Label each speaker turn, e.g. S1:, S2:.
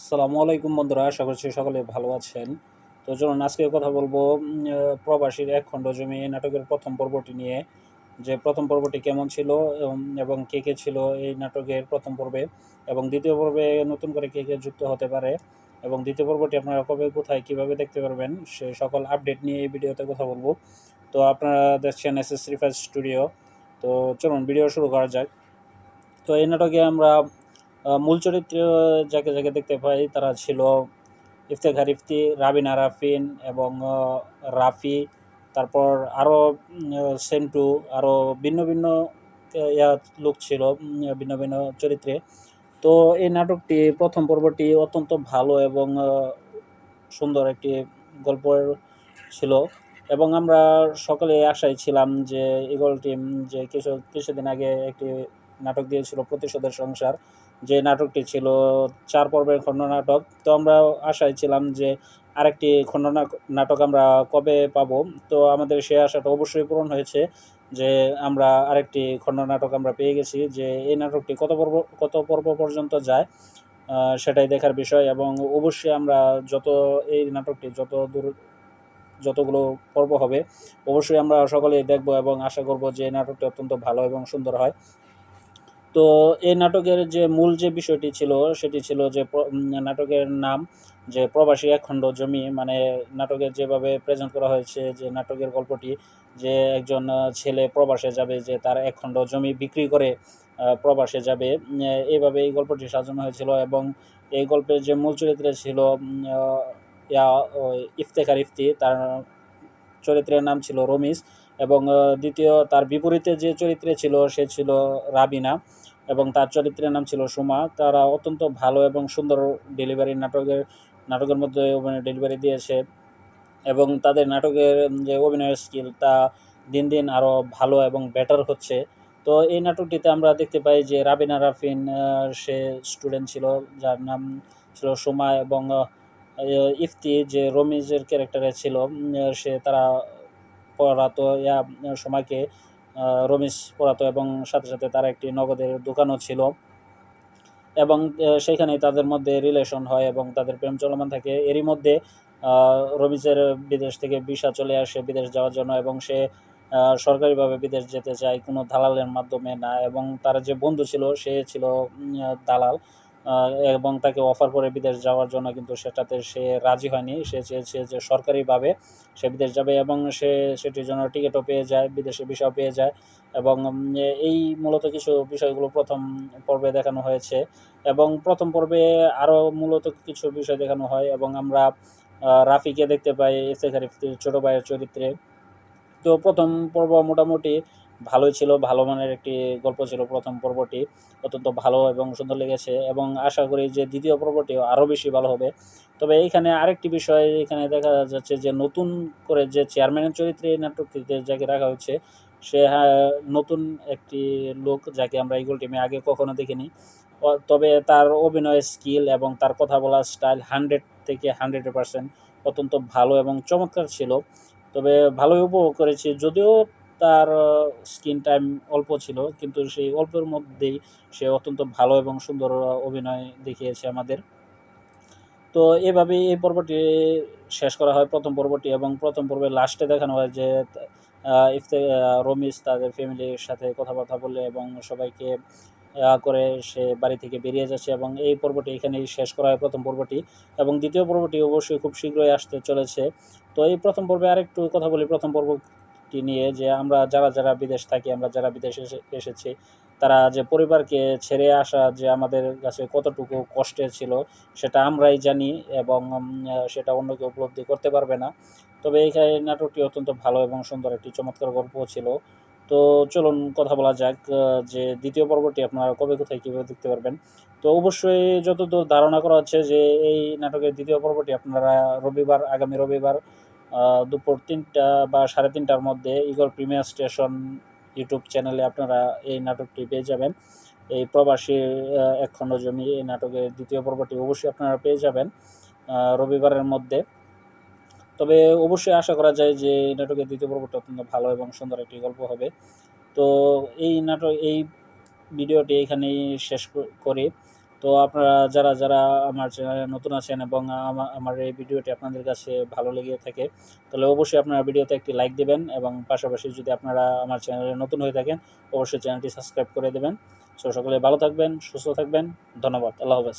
S1: আসসালামু আলাইকুম বন্ধুরা, আশা করছি সকলে ভালো আছেন। তো চলুন আজকে কথা বলব প্রবাসীর এক খণ্ড জমি নাটকের প্রথম পর্বটি নিয়ে। যে প্রথম পর্বটি কেমন ছিল, এবং কে কে ছিল এই নাটকের প্রথম পর্বে, এবং দ্বিতীয় পর্বে নতুন করে কে কে যুক্ত হতে পারে, এবং দ্বিতীয় পর্বটি আপনারা কবে, কোথায়, কীভাবে দেখতে পারবেন, সে সকল আপডেট নিয়ে এই ভিডিওতে কথা বলব। তো আপনারা দেখছেন এস এস স্টুডিও। তো চলুন ভিডিও শুরু করা যাক। তো এই নাটকে আমরা মূল চরিত্র যাকে যাকে দেখতে পাই তারা ছিল ইফতেখার ইফতি, রাবিনা রাফিন এবং রাফি। তারপর আরও সেন্টু আরও ভিন্ন ভিন্ন লোক ছিল ভিন্ন ভিন্ন চরিত্রে। তো এই নাটকটি প্রথম পর্বটি অত্যন্ত ভালো এবং সুন্দর একটি গল্পের ছিল। এবং আমরা সকলে আশায় ছিলাম যে ইগল টিম যে কিছু, কিছুদিন আগে একটি নাটক দিয়েছিল প্রতিশোধের সংসার। যে নাটকটি ছিল, চার পর্বের খণ্ড নাটক তো আমরা আশায় ছিলাম যে আরেকটি খণ্ড নাটক আমরা কবে পাবো। তো আমাদের সে আশাটা অবশ্যই পূরণ হয়েছে যে আমরা আরেকটি খণ্ড নাটক আমরা পেয়ে গেছি যে এই নাটকটি কত পর্ব কত পর্ব পর্যন্ত যায় সেটাই দেখার বিষয়। এবং অবশ্যই আমরা যত এই নাটকটি যত দূর, যতগুলো পর্ব হবে, অবশ্যই আমরা সকলেই দেখব এবং আশা করব যে নাটকটি অত্যন্ত ভালো এবং সুন্দর হয়। তো এই নাটকের যে মূল যে বিষয়টি ছিল, সেটি ছিল যে নাটকের নাম যে প্রবাসী একখণ্ড জমি মানে নাটকের যেভাবে প্রেজেন্ট করা হয়েছে যে নাটকের গল্পটি, যে একজন ছেলে প্রবাসে যাবে, যে তার একখণ্ড জমি বিক্রি করে প্রবাসে যাবে এইভাবে এই গল্পটি সাজানো হয়েছিল এবং এই গল্পের যে মূল চরিত্রে ছিল ইয়া ইফতেখার ইফতি, তার চরিত্রের নাম ছিল রমিজ। এবং দ্বিতীয় তার বিপরীতে যে চরিত্রে ছিল সে ছিল রাবিনা এবং তার চরিত্রের নাম ছিল সুমা। তারা অত্যন্ত ভালো এবং সুন্দর ডেলিভারি নাটকের নাটকের মধ্যে অভিনয় ডেলিভারি দিয়েছে এবং তাদের নাটকের যে অভিনয়ের স্কিল তা দিন দিন আরও ভালো এবং বেটার হচ্ছে। তো এই নাটকটিতে আমরা দেখতে পাই যে রাবিনা রাফিন সে স্টুডেন্ট ছিল, যার নাম ছিল সুমা এবং ইফতি যে রমিজের ক্যারেক্টারে ছিল সে তারা পড়াতো ইয়া সময়কে রমিজ পড়াতো এবং সাথে সাথে তার একটি নগদের দোকানও ছিল। এবং আহ, সেখানেই তাদের মধ্যে রিলেশন হয় এবং তাদের প্রেম চলমান থাকে। এরই মধ্যে রমিজের বিদেশ থেকে ভিসা চলে আসে বিদেশ যাওয়ার জন্য এবং সে সরকারিভাবে বিদেশ যেতে চায় কোনো দালালের মাধ্যমে না। এবং তার যে বন্ধু ছিল সে ছিল দালাল। এবং তাকে অফার করে বিদেশ যাওয়ার জন্য কিন্তু সেটাতে সে রাজি হয়নি। সে চেয়েছে যে সরকারিভাবে সে বিদেশ যাবে এবং সে সেটির জন্য টিকিটও পেয়ে যায়, বিদেশে ভিসাও পেয়ে যায় এবং এই মূলত কিছু বিষয়গুলো প্রথম পর্বে দেখানো হয়েছে এবং প্রথম পর্বে আরও মূলত কিছু বিষয় দেখানো হয় এবং আমরা রাফিকে দেখতে পাই ইফতেখার ইফতির ছোটো ভাইয়ের চরিত্রে। তো প্রথম পর্ব মোটামুটি ভালোই ছিল ভালো মানের একটি গল্প ছিল প্রথম পর্বটি অত্যন্ত ভালো এবং সুন্দর লেগেছে এবং আশা করি যে দ্বিতীয় পর্বটিও আরও বেশি ভালো হবে। তবে এইখানে আরেকটি বিষয় এখানে দেখা যাচ্ছে যে নতুন করে যে চেয়ারম্যানের চরিত্রে এই নাটকটিতে যাকে রাখা হচ্ছে সে হ্যাঁ, নতুন একটি লোক যাকে আমরা ইগল টিমে আগে কখনো দেখিনি। তবে তার অভিনয় স্কিল এবং তার কথা বলার স্টাইল হান্ড্রেড থেকে হান্ড্রেড পার্সেন্ট অত্যন্ত ভালো এবং চমৎকার ছিল। তবে ভালোই উপভোগ করেছি যদিও তার স্ক্রিন টাইম অল্প ছিল, কিন্তু সেই অল্পের মধ্যেই সে অত্যন্ত ভালো এবং সুন্দর অভিনয় দেখিয়েছে আমাদের। তো এভাবেই এই পর্বটি শেষ করা হয় প্রথম পর্বটি এবং প্রথম পর্বে লাস্টে দেখানো হয় যে ইফতে রমিজ তাদের ফ্যামিলির সাথে কথাবার্তা বলে এবং সবাইকে করে সে বাড়ি থেকে বেরিয়ে যাচ্ছে এবং এই পর্বটি এখানেই শেষ করা হয় প্রথম পর্বটি এবং দ্বিতীয় পর্বটি অবশ্যই খুব শীঘ্রই আসতে চলেছে। তো এই প্রথম পর্বে আরেকটু কথা বলি, প্রথম পর্বটি নিয়ে যে আমরা যারা যারা বিদেশ থাকি, আমরা যারা বিদেশে এসে- এসেছি, তারা যে পরিবারকে ছেড়ে আসা যে আমাদের কাছে কতটুকু কষ্টের ছিল, সেটা আমরাই জানি এবং সেটা অন্য কেউ উপলব্ধি করতে পারবে না। তবে এই নাটকটি অত্যন্ত ভালো এবং সুন্দর একটি চমৎকার গল্প ছিল। তো চলুন কথা বলা যাক যে দ্বিতীয় পর্বটি আপনারা কবে, কোথায় কীভাবে দেখতে পারবেন। তো অবশ্যই যতদূর ধারণা করা হচ্ছে যে এই নাটকের দ্বিতীয় পর্বটি আপনারা রবিবার, আগামী রবিবার দুপুর তিনটা বা সাড়ে তিনটার মধ্যে ইগল প্রিমিয়ার স্টেশন ইউটিউব চ্যানেলে আপনারা এই নাটকটি পেয়ে যাবেন। এই প্রবাসী এক খণ্ড জমি এই নাটকের দ্বিতীয় পর্বটি অবশ্যই আপনারা পেয়ে যাবেন রবিবারের মধ্যে। তবে অবশ্যই আশা করা যায় যে এই নাটকের দ্বিতীয় পর্বটি অত্যন্ত ভালো এবং সুন্দর একটি গল্প হবে। তো এই নাটক, এই ভিডিওটি এখানেই শেষ করি। তো আপনারা যারা যারা আমার চ্যানেলে নতুন আছেন এবং আমার এই ভিডিওটি আপনাদের কাছে ভালো লেগে থাকে, তাহলে অবশ্যই আপনারা ভিডিওতে একটি লাইক দেবেন এবং পাশাপাশি যদি আপনারা আমার চ্যানেলে নতুন হয়ে থাকেন, অবশ্যই চ্যানেলটি সাবস্ক্রাইব করে দেবেন। সো সকলে ভালো থাকবেন, সুস্থ থাকবেন, ধন্যবাদ, আল্লাহ হাফেজ।